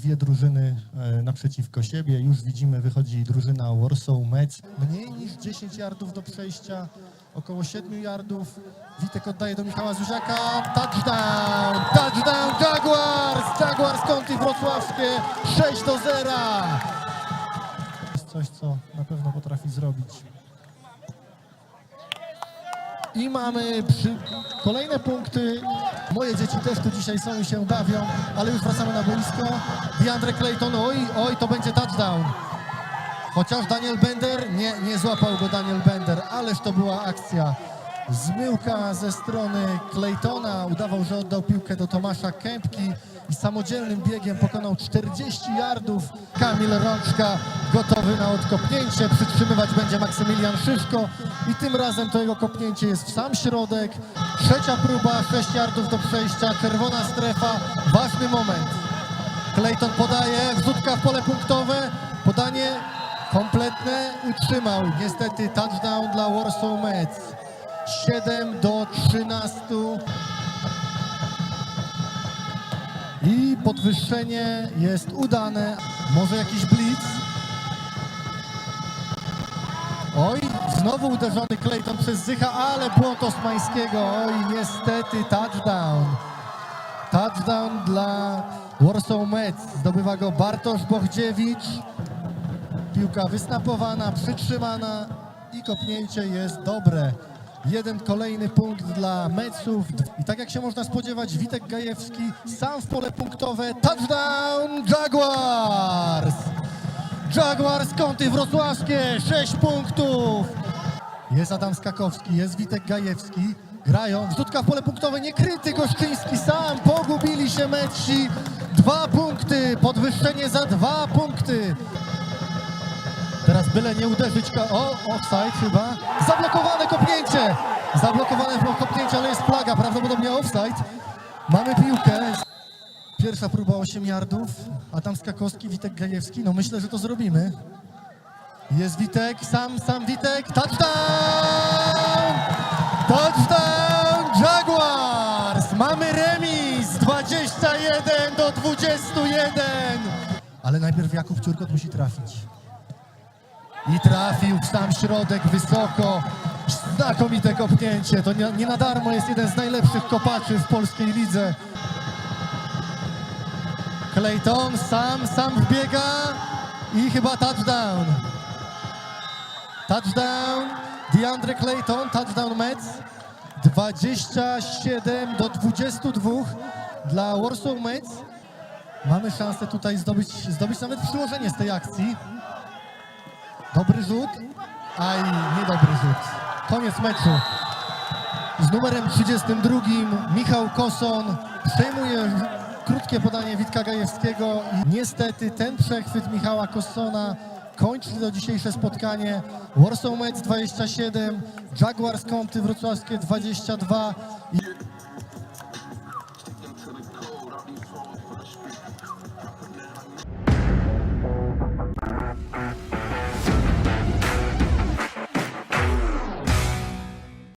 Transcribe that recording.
dwie drużyny e, naprzeciwko siebie. Już widzimy, wychodzi drużyna Warsaw Mets. Mniej niż 10 yardów do przejścia, około 7 yardów. Witek oddaje do Michała Zuziaka. Touchdown! Touchdown Jaguars! Jaguars kąty wrocławskie 6 do 0. To jest coś, co na pewno potrafi zrobić. I mamy przy... kolejne punkty. Moje dzieci też tu dzisiaj są i się bawią, ale już wracamy na boisko. DeAndre Clayton, oj, oj, to będzie touchdown. Chociaż Daniel Bender, nie, nie złapał go Daniel Bender, ależ to była akcja. Zmyłka ze strony Claytona, udawał, że oddał piłkę do Tomasza Kępki i samodzielnym biegiem pokonał 40 yardów. Kamil Rączka gotowy na odkopnięcie, przytrzymywać będzie Maksymilian Szyszko i tym razem to jego kopnięcie jest w sam środek. Trzecia próba, 6 yardów do przejścia, czerwona strefa, ważny moment. Clayton podaje, wrzutka w pole punktowe, podanie kompletne, utrzymał. Niestety touchdown dla Warsaw Mets. 7 do 13. I podwyższenie jest udane. Może jakiś blitz? Oj, znowu uderzony Clayton przez Zycha, ale błąd Osmańskiego. Oj, niestety touchdown. Touchdown dla Warsaw Mets. Zdobywa go Bartosz Bochdziewicz. Piłka wysnapowana, przytrzymana i kopnięcie jest dobre. Jeden kolejny punkt dla Metsów. I tak jak się można spodziewać, Witek Gajewski sam w pole punktowe. Touchdown Jaguars! Jaguars kąty wrocławskie, 6 punktów. Jest Adam Skakowski, jest Witek Gajewski. Grają, wrzutka w pole punktowe, niekryty Goszczyński sam, pogubili się Metsi. Dwa punkty, podwyższenie za dwa punkty. Byle nie uderzyć. O, offside chyba. Zablokowane kopnięcie. Zablokowane kopnięcie, ale jest flaga, prawdopodobnie offside. Mamy piłkę. Pierwsza próba 8 yardów. Adam Skakowski, Witek Gajewski. No myślę, że to zrobimy. Jest Witek, sam, sam Witek. Touchdown! Touchdown Jaguars! Mamy remis 21 do 21. Ale najpierw Jakub Ciurkot musi trafić. I trafił w sam środek wysoko. Znakomite kopnięcie. To nie, nie na darmo jest jeden z najlepszych kopaczy w polskiej lidze. Clayton sam, sam wbiega i chyba touchdown. Touchdown DeAndre Clayton, touchdown Mets. 27 do 22 dla Warsaw Mets. Mamy szansę tutaj zdobyć, zdobyć nawet przyłożenie z tej akcji. Dobry rzut, aj niedobry rzut. Koniec meczu. Z numerem 32 Michał Koson przejmuje krótkie podanie Witka Gajewskiego niestety ten przechwyt Michała Kosona kończy to dzisiejsze spotkanie. Warsaw Mets 27, Jaguars Kąty Wrocławskie 22 i